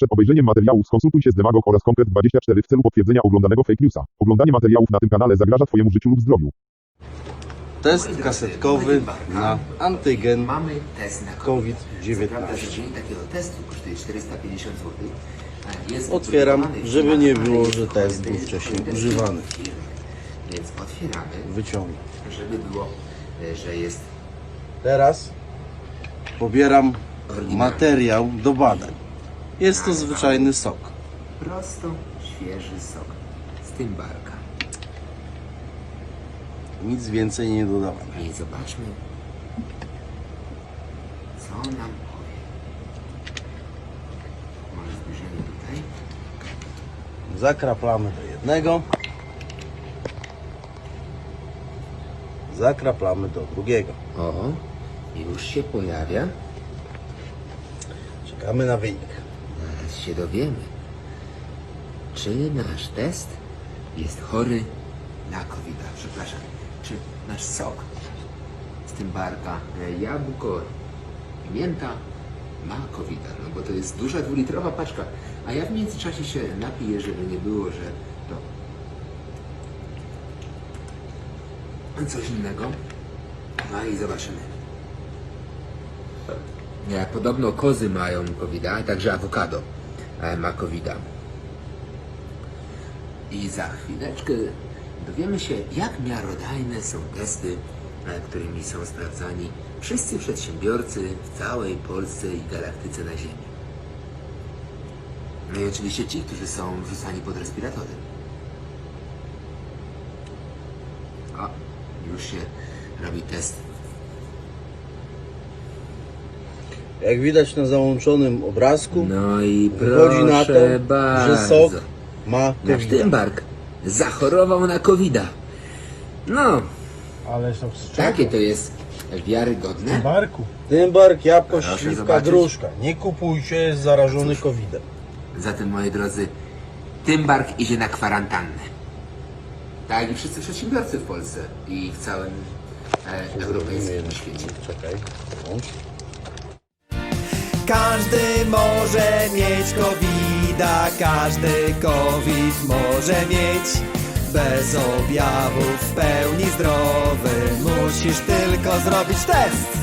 Przed obejrzeniem materiałów skonsultuj się z Demagog oraz Konkret24 w celu potwierdzenia oglądanego fake newsa. Oglądanie materiałów na tym kanale zagraża Twojemu życiu lub zdrowiu. Test kasetkowy na antygen Mamy test na COVID-19. Prawda, że dzień takiego testu kosztuje 450 zł. Otwieram, żeby nie było, że test był wcześniej używany. Więc otwieramy, wyciągam. żeby było, e, że jest Teraz pobieram materiał do badań. Jest to zwyczajny sok. prosto świeży sok z tymbarka. Nic więcej nie dodałem. I zobaczmy, co nam powie. Może zbliżenie tutaj. Zakraplamy do jednego. Zakraplamy do drugiego. O, już się pojawia. Czekamy na wynik. Zaraz się dowiemy, czy nasz test jest chory na covid Przepraszam, czy nasz sok z tym barka e, jabłko, pimięta ma covid No bo to jest duża dwulitrowa paczka, a ja w międzyczasie się napiję, żeby nie było, że to coś innego. No i zobaczymy. Nie, podobno kozy mają covid a także awokado ma covid I za chwileczkę dowiemy się, jak miarodajne są testy, e, którymi są sprawdzani wszyscy przedsiębiorcy w całej Polsce i galaktyce na Ziemi. No i oczywiście ci, którzy są wrzucani pod respiratory. O, już się robi test Jak widać na załączonym obrazku, No i wychodzi na to, proszę bardzo. że sok ma Nasz COVID. Tymbark zachorował na covid -a. No, Ale są z czego? takie to jest wiarygodne. Barku. Tymbark, jabłko, Proszę śliwka, zobaczyć. gruszka. Nie kupujcie, jest zarażony COVID-em. Zatem, moi drodzy, Tymbark idzie na kwarantannę. Tak i wszyscy przedsiębiorcy w Polsce i w całym e, europejskim świecie. Czekaj, włącz. Każdy może mieć covid każdy COVID może mieć. Bez objawów, w pełni zdrowy, musisz tylko zrobić test.